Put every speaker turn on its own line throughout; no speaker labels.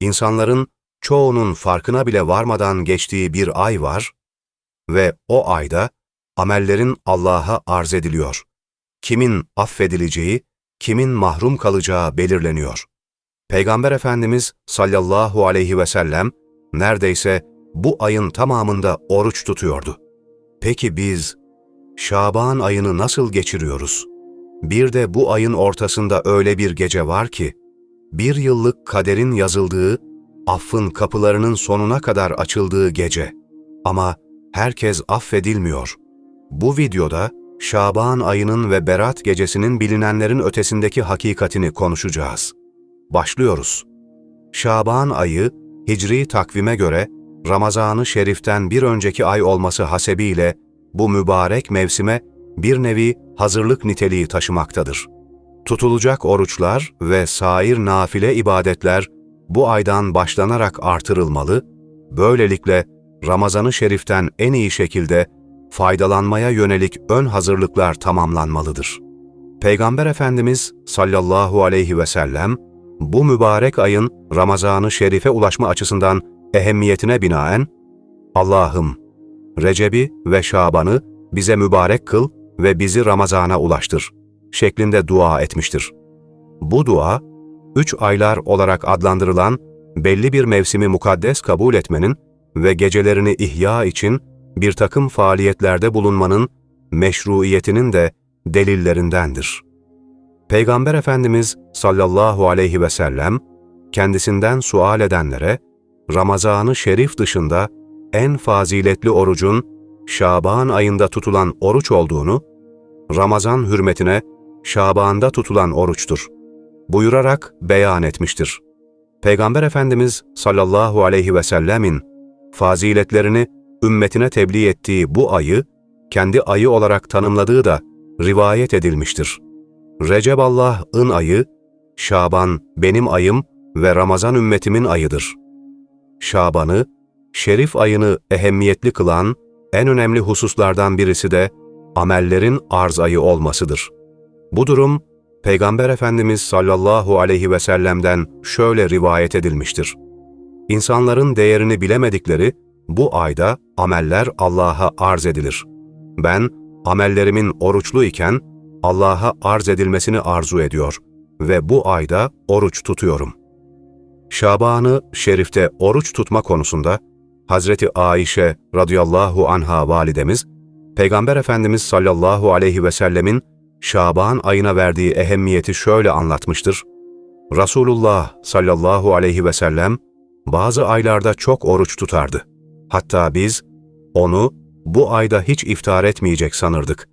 insanların çoğunun farkına bile varmadan geçtiği bir ay var ve o ayda amellerin Allah'a arz ediliyor. Kimin affedileceği, kimin mahrum kalacağı belirleniyor. Peygamber Efendimiz sallallahu aleyhi ve sellem neredeyse bu ayın tamamında oruç tutuyordu. Peki biz Şaban ayını nasıl geçiriyoruz? Bir de bu ayın ortasında öyle bir gece var ki, bir yıllık kaderin yazıldığı, affın kapılarının sonuna kadar açıldığı gece. Ama herkes affedilmiyor. Bu videoda Şaban ayının ve Berat gecesinin bilinenlerin ötesindeki hakikatini konuşacağız. Başlıyoruz. Şaban ayı, Hicri takvime göre Ramazan-ı Şerif'ten bir önceki ay olması hasebiyle bu mübarek mevsime bir nevi hazırlık niteliği taşımaktadır. Tutulacak oruçlar ve sair nafile ibadetler bu aydan başlanarak artırılmalı, böylelikle Ramazan-ı Şerif'ten en iyi şekilde faydalanmaya yönelik ön hazırlıklar tamamlanmalıdır. Peygamber Efendimiz sallallahu aleyhi ve sellem, bu mübarek ayın Ramazan-ı Şerif'e ulaşma açısından ehemmiyetine binaen, Allah'ım, Recep'i ve Şaban'ı bize mübarek kıl ve bizi Ramazan'a ulaştır şeklinde dua etmiştir. Bu dua, üç aylar olarak adlandırılan belli bir mevsimi mukaddes kabul etmenin ve gecelerini ihya için bir takım faaliyetlerde bulunmanın meşruiyetinin de delillerindendir. Peygamber Efendimiz sallallahu aleyhi ve sellem, kendisinden sual edenlere, Ramazan-ı Şerif dışında en faziletli orucun Şaban ayında tutulan oruç olduğunu, Ramazan hürmetine Şaban'da tutulan oruçtur. Buyurarak beyan etmiştir. Peygamber Efendimiz sallallahu aleyhi ve sellemin faziletlerini ümmetine tebliğ ettiği bu ayı, kendi ayı olarak tanımladığı da rivayet edilmiştir. Recep Allah'ın ayı, Şaban benim ayım ve Ramazan ümmetimin ayıdır. Şaban'ı, şerif ayını ehemmiyetli kılan en önemli hususlardan birisi de amellerin arz ayı olmasıdır. Bu durum, Peygamber Efendimiz sallallahu aleyhi ve sellem'den şöyle rivayet edilmiştir. İnsanların değerini bilemedikleri bu ayda ameller Allah'a arz edilir. Ben amellerimin oruçlu iken Allah'a arz edilmesini arzu ediyor ve bu ayda oruç tutuyorum. Şaban'ı şerifte oruç tutma konusunda Hazreti Aişe radıyallahu anha validemiz, Peygamber Efendimiz sallallahu aleyhi ve sellemin Şaban ayına verdiği ehemmiyeti şöyle anlatmıştır. Resulullah sallallahu aleyhi ve sellem bazı aylarda çok oruç tutardı. Hatta biz onu bu ayda hiç iftar etmeyecek sanırdık.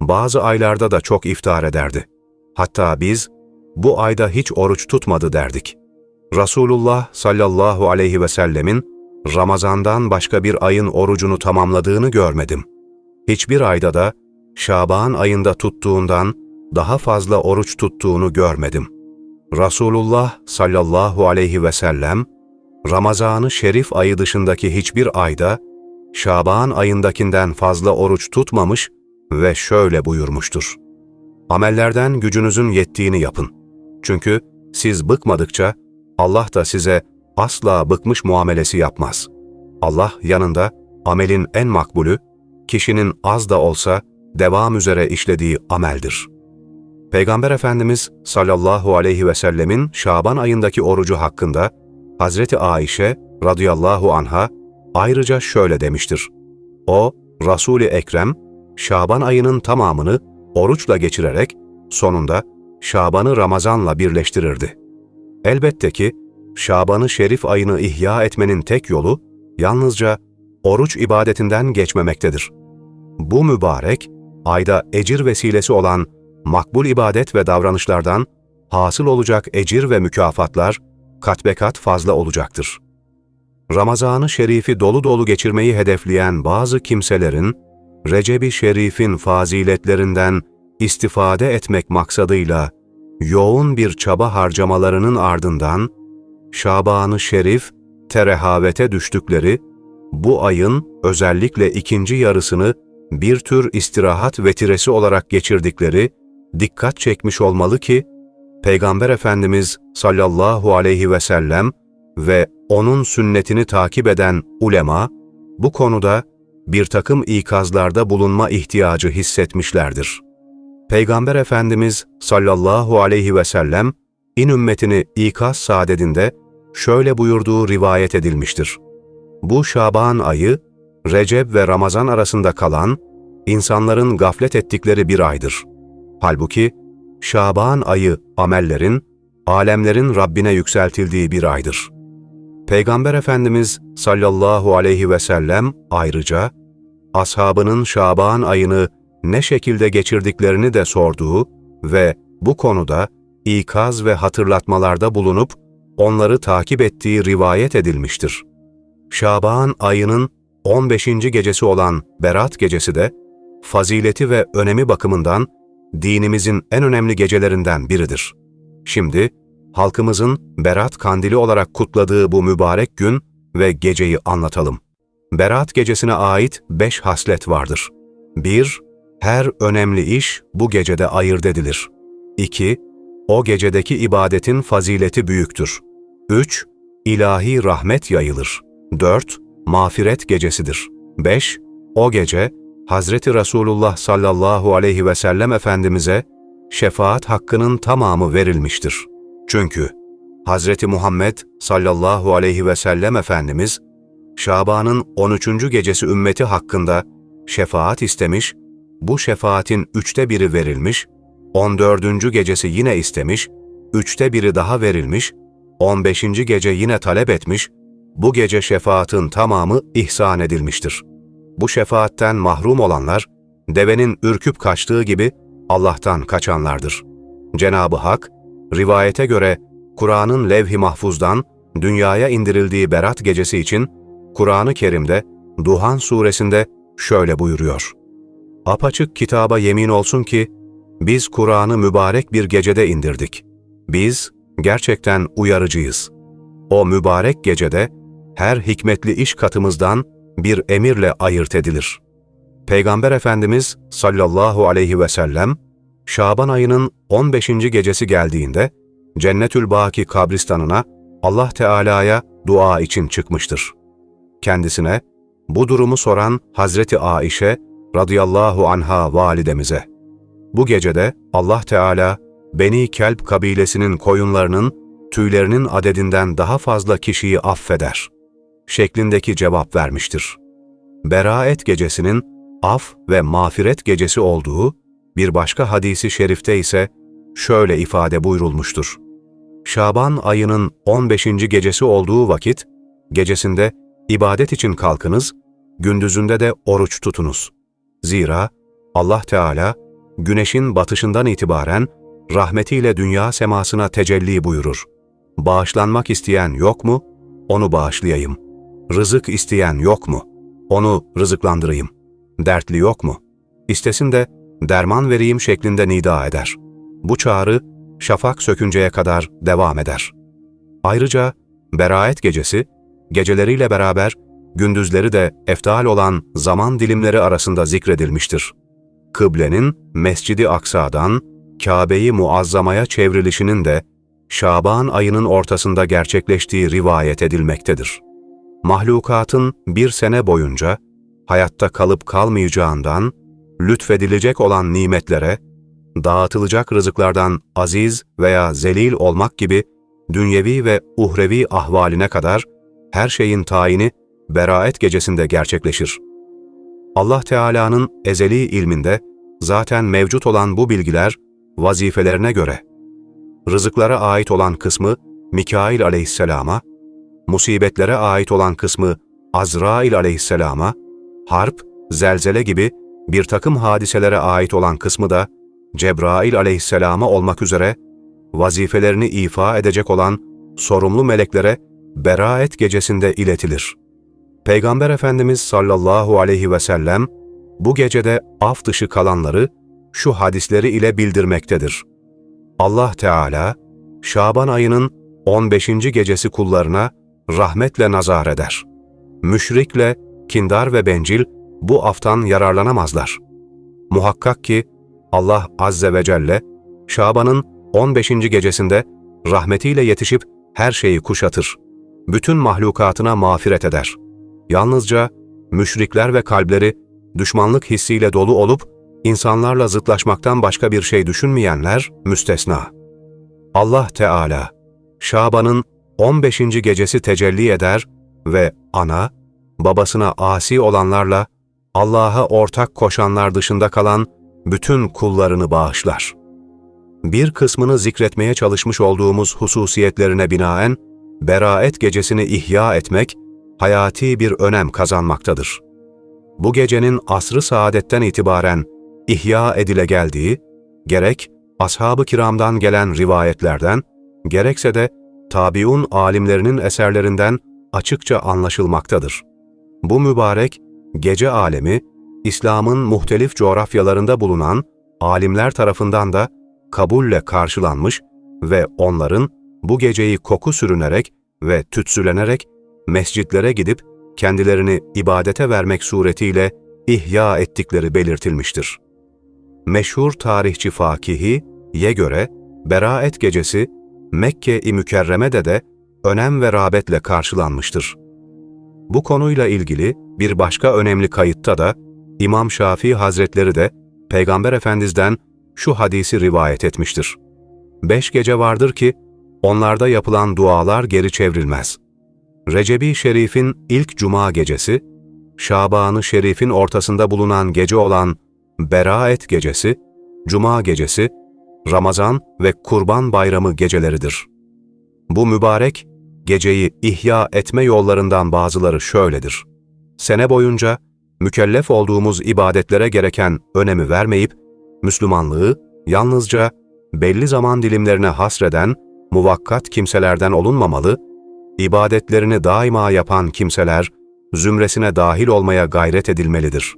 Bazı aylarda da çok iftar ederdi. Hatta biz bu ayda hiç oruç tutmadı derdik. Resulullah sallallahu aleyhi ve sellemin Ramazan'dan başka bir ayın orucunu tamamladığını görmedim. Hiçbir ayda da Şaban ayında tuttuğundan daha fazla oruç tuttuğunu görmedim. Resulullah sallallahu aleyhi ve sellem, Ramazan-ı Şerif ayı dışındaki hiçbir ayda, Şaban ayındakinden fazla oruç tutmamış ve şöyle buyurmuştur. Amellerden gücünüzün yettiğini yapın. Çünkü siz bıkmadıkça Allah da size asla bıkmış muamelesi yapmaz. Allah yanında amelin en makbulü, kişinin az da olsa devam üzere işlediği ameldir. Peygamber Efendimiz sallallahu aleyhi ve sellemin Şaban ayındaki orucu hakkında Hazreti Aişe radıyallahu anha ayrıca şöyle demiştir. O, Resul-i Ekrem, Şaban ayının tamamını oruçla geçirerek sonunda Şaban'ı Ramazan'la birleştirirdi. Elbette ki Şaban'ı şerif ayını ihya etmenin tek yolu yalnızca oruç ibadetinden geçmemektedir. Bu mübarek, ayda ecir vesilesi olan makbul ibadet ve davranışlardan hasıl olacak ecir ve mükafatlar kat be kat fazla olacaktır. Ramazanı şerifi dolu dolu geçirmeyi hedefleyen bazı kimselerin, Recep-i Şerif'in faziletlerinden istifade etmek maksadıyla yoğun bir çaba harcamalarının ardından, Şaban-ı Şerif terehavete düştükleri, bu ayın özellikle ikinci yarısını bir tür istirahat vetiresi olarak geçirdikleri dikkat çekmiş olmalı ki, Peygamber Efendimiz sallallahu aleyhi ve sellem ve onun sünnetini takip eden ulema, bu konuda bir takım ikazlarda bulunma ihtiyacı hissetmişlerdir. Peygamber Efendimiz sallallahu aleyhi ve sellem, in ümmetini ikaz saadetinde şöyle buyurduğu rivayet edilmiştir. Bu Şaban ayı, Recep ve Ramazan arasında kalan, insanların gaflet ettikleri bir aydır. Halbuki, Şaban ayı amellerin, alemlerin Rabbine yükseltildiği bir aydır. Peygamber Efendimiz sallallahu aleyhi ve sellem ayrıca, ashabının Şaban ayını ne şekilde geçirdiklerini de sorduğu ve bu konuda ikaz ve hatırlatmalarda bulunup onları takip ettiği rivayet edilmiştir. Şaban ayının 15. gecesi olan Berat gecesi de fazileti ve önemi bakımından dinimizin en önemli gecelerinden biridir. Şimdi halkımızın Berat kandili olarak kutladığı bu mübarek gün ve geceyi anlatalım. Berat gecesine ait beş haslet vardır. 1. Her önemli iş bu gecede ayırt edilir. 2. O gecedeki ibadetin fazileti büyüktür. 3. İlahi rahmet yayılır. 4. Mağfiret gecesidir. 5. O gece Hazreti Resulullah sallallahu aleyhi ve sellem Efendimiz'e şefaat hakkının tamamı verilmiştir. Çünkü Hazreti Muhammed sallallahu aleyhi ve sellem Efendimiz, Şaban'ın 13. gecesi ümmeti hakkında şefaat istemiş, bu şefaatin üçte biri verilmiş, 14. gecesi yine istemiş, üçte biri daha verilmiş, 15. gece yine talep etmiş, bu gece şefaatin tamamı ihsan edilmiştir. Bu şefaatten mahrum olanlar, devenin ürküp kaçtığı gibi Allah'tan kaçanlardır. Cenab-ı Hak, rivayete göre Kur'an'ın levh-i mahfuzdan dünyaya indirildiği Berat gecesi için Kur'an-ı Kerim'de Duhan suresinde şöyle buyuruyor. Apaçık kitaba yemin olsun ki biz Kur'an'ı mübarek bir gecede indirdik. Biz gerçekten uyarıcıyız. O mübarek gecede her hikmetli iş katımızdan bir emirle ayırt edilir. Peygamber Efendimiz sallallahu aleyhi ve sellem, Şaban ayının 15. gecesi geldiğinde, Cennetül Baki kabristanına Allah Teala'ya dua için çıkmıştır. Kendisine, bu durumu soran Hazreti Aişe radıyallahu anha validemize, bu gecede Allah Teala, Beni Kelp kabilesinin koyunlarının tüylerinin adedinden daha fazla kişiyi affeder şeklindeki cevap vermiştir. Beraet gecesinin af ve mağfiret gecesi olduğu bir başka hadisi şerifte ise şöyle ifade buyurulmuştur. Şaban ayının 15. gecesi olduğu vakit, gecesinde ibadet için kalkınız, gündüzünde de oruç tutunuz. Zira Allah Teala güneşin batışından itibaren rahmetiyle dünya semasına tecelli buyurur. Bağışlanmak isteyen yok mu? Onu bağışlayayım. Rızık isteyen yok mu? Onu rızıklandırayım. Dertli yok mu? İstesin de derman vereyim şeklinde nida eder. Bu çağrı şafak sökünceye kadar devam eder. Ayrıca Beraet gecesi, geceleriyle beraber gündüzleri de eftal olan zaman dilimleri arasında zikredilmiştir. Kıblenin Mescidi Aksa'dan Kabe'yi muazzamaya çevrilişinin de Şaban ayının ortasında gerçekleştiği rivayet edilmektedir. Mahlukatın bir sene boyunca hayatta kalıp kalmayacağından, lütfedilecek olan nimetlere, dağıtılacak rızıklardan aziz veya zelil olmak gibi dünyevi ve uhrevi ahvaline kadar her şeyin tayini beraet gecesinde gerçekleşir. Allah Teala'nın ezeli ilminde zaten mevcut olan bu bilgiler vazifelerine göre rızıklara ait olan kısmı Mikail aleyhisselama, musibetlere ait olan kısmı Azrail aleyhisselama, harp, zelzele gibi bir takım hadiselere ait olan kısmı da Cebrail aleyhisselama olmak üzere vazifelerini ifa edecek olan sorumlu meleklere Beraet gecesinde iletilir. Peygamber Efendimiz sallallahu aleyhi ve sellem bu gecede af dışı kalanları şu hadisleri ile bildirmektedir. Allah Teala, Şaban ayının 15. gecesi kullarına rahmetle nazar eder. Müşrikle, kindar ve bencil bu aftan yararlanamazlar. Muhakkak ki Allah Azze ve Celle, Şaban'ın 15. gecesinde rahmetiyle yetişip her şeyi kuşatır. bütün mahlukatına mağfiret eder. Yalnızca müşrikler ve kalpleri düşmanlık hissiyle dolu olup insanlarla zıtlaşmaktan başka bir şey düşünmeyenler müstesna. Allah Teala, Şaban'ın 15. gecesi tecelli eder ve ana, babasına asi olanlarla Allah'a ortak koşanlar dışında kalan bütün kullarını bağışlar. Bir kısmını zikretmeye çalışmış olduğumuz hususiyetlerine binaen, Beraet gecesini ihya etmek, hayati bir önem kazanmaktadır. Bu gecenin asrı saadetten itibaren ihya edile geldiği, gerek ashab-ı kiramdan gelen rivayetlerden, gerekse de tabiun alimlerinin eserlerinden açıkça anlaşılmaktadır. Bu mübarek gece alemi, İslam'ın muhtelif coğrafyalarında bulunan alimler tarafından da kabulle karşılanmış ve onların bu geceyi koku sürünerek ve tütsülenerek mescitlere gidip kendilerini ibadete vermek suretiyle ihya ettikleri belirtilmiştir. Meşhur tarihçi Fakihi'ye göre Beraet gecesi Mekke-i Mükerreme'de de önem ve rağbetle karşılanmıştır. Bu konuyla ilgili bir başka önemli kayıtta da İmam Şafii Hazretleri de Peygamber Efendimiz'den şu hadisi rivayet etmiştir. Beş gece vardır ki onlarda yapılan dualar geri çevrilmez. Recebi Şerif'in ilk cuma gecesi, Şaban-ı Şerif'in ortasında bulunan gece olan Beraet gecesi, Cuma gecesi, Ramazan ve Kurban Bayramı geceleridir. Bu mübarek geceyi ihya etme yollarından bazıları şöyledir. Sene boyunca mükellef olduğumuz ibadetlere gereken önemi vermeyip, Müslümanlığı yalnızca belli zaman dilimlerine hasreden muvakkat kimselerden olunmamalı, ibadetlerini daima yapan kimseler zümresine dahil olmaya gayret edilmelidir.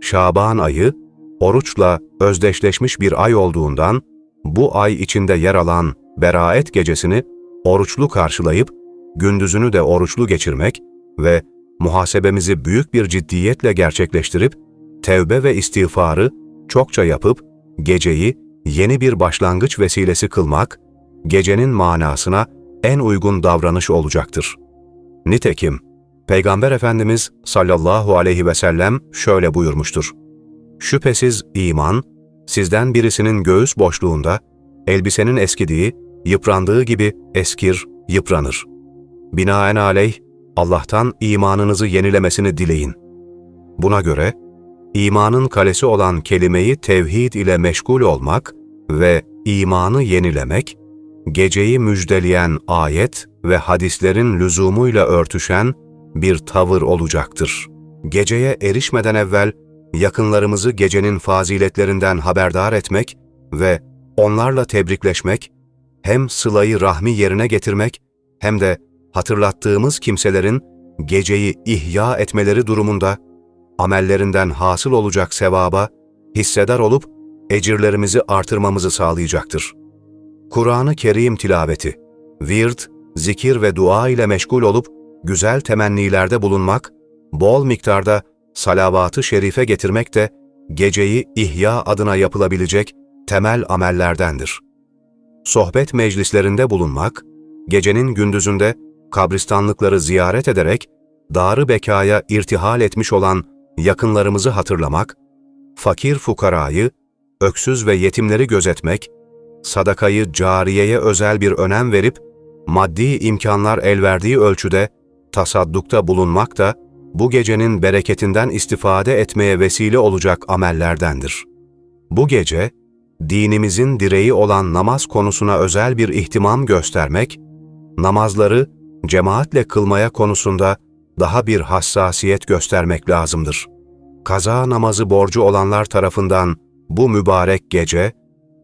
Şaban ayı, oruçla özdeşleşmiş bir ay olduğundan, bu ay içinde yer alan Beraet gecesini oruçlu karşılayıp, gündüzünü de oruçlu geçirmek ve muhasebemizi büyük bir ciddiyetle gerçekleştirip, tevbe ve istiğfarı çokça yapıp, geceyi yeni bir başlangıç vesilesi kılmak, gecenin manasına en uygun davranış olacaktır. Nitekim, Peygamber Efendimiz sallallahu aleyhi ve sellem şöyle buyurmuştur. Şüphesiz iman, sizden birisinin göğüs boşluğunda, elbisenin eskidiği, yıprandığı gibi eskir, yıpranır. Binaenaleyh, Allah'tan imanınızı yenilemesini dileyin. Buna göre, imanın kalesi olan kelimeyi tevhid ile meşgul olmak ve imanı yenilemek, geceyi müjdeleyen ayet ve hadislerin lüzumuyla örtüşen bir tavır olacaktır. Geceye erişmeden evvel yakınlarımızı gecenin faziletlerinden haberdar etmek ve onlarla tebrikleşmek, hem sılayı rahmi yerine getirmek hem de hatırlattığımız kimselerin geceyi ihya etmeleri durumunda amellerinden hasıl olacak sevaba hissedar olup ecirlerimizi artırmamızı sağlayacaktır. Kur'an-ı Kerim tilaveti, virt, zikir ve dua ile meşgul olup güzel temennilerde bulunmak, bol miktarda salavatı şerife getirmek de geceyi ihya adına yapılabilecek temel amellerdendir. Sohbet meclislerinde bulunmak, gecenin gündüzünde kabristanlıkları ziyaret ederek darı bekaya irtihal etmiş olan yakınlarımızı hatırlamak, fakir fukarayı, öksüz ve yetimleri gözetmek, sadakayı cariyeye özel bir önem verip, maddi imkanlar el verdiği ölçüde tasaddukta bulunmak da bu gecenin bereketinden istifade etmeye vesile olacak amellerdendir. Bu gece, dinimizin direği olan namaz konusuna özel bir ihtimam göstermek, namazları cemaatle kılmaya konusunda daha bir hassasiyet göstermek lazımdır. Kaza namazı borcu olanlar tarafından bu mübarek gece,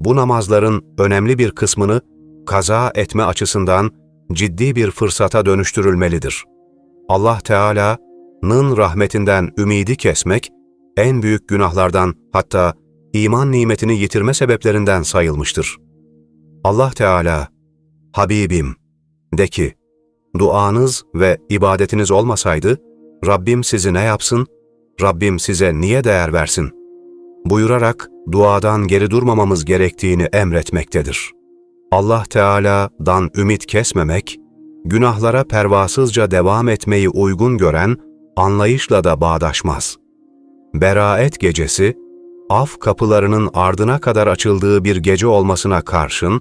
bu namazların önemli bir kısmını kaza etme açısından ciddi bir fırsata dönüştürülmelidir. Allah Teala'nın rahmetinden ümidi kesmek, en büyük günahlardan hatta iman nimetini yitirme sebeplerinden sayılmıştır. Allah Teala, Habibim, de ki, duanız ve ibadetiniz olmasaydı, Rabbim sizi ne yapsın, Rabbim size niye değer versin? Buyurarak duadan geri durmamamız gerektiğini emretmektedir. Allah Teala'dan ümit kesmemek, günahlara pervasızca devam etmeyi uygun gören anlayışla da bağdaşmaz. Beraet gecesi, af kapılarının ardına kadar açıldığı bir gece olmasına karşın,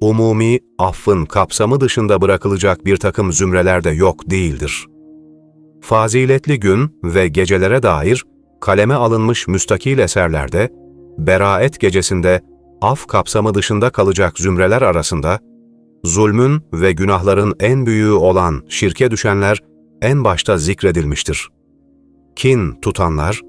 umumi affın kapsamı dışında bırakılacak bir takım zümreler de yok değildir. Faziletli gün ve gecelere dair kaleme alınmış müstakil eserlerde, Beraet gecesinde af kapsamı dışında kalacak zümreler arasında, zulmün ve günahların en büyüğü olan şirke düşenler en başta zikredilmiştir. Kin tutanlar,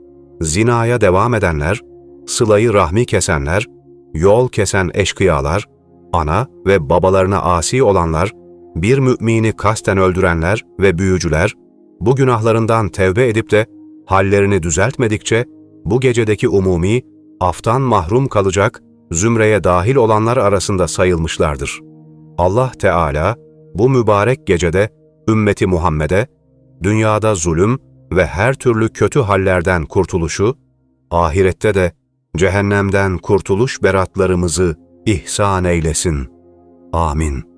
zinaya devam edenler, sılayı rahmi kesenler, yol kesen eşkıyalar, ana ve babalarına asi olanlar, bir mümini kasten öldürenler ve büyücüler, bu günahlarından tevbe edip de hallerini düzeltmedikçe bu gecedeki umumi, aftan mahrum kalacak, zümreye dahil olanlar arasında sayılmışlardır. Allah Teala bu mübarek gecede ümmeti Muhammed'e dünyada zulüm ve her türlü kötü hallerden kurtuluşu, ahirette de cehennemden kurtuluş beratlarımızı ihsan eylesin. Amin.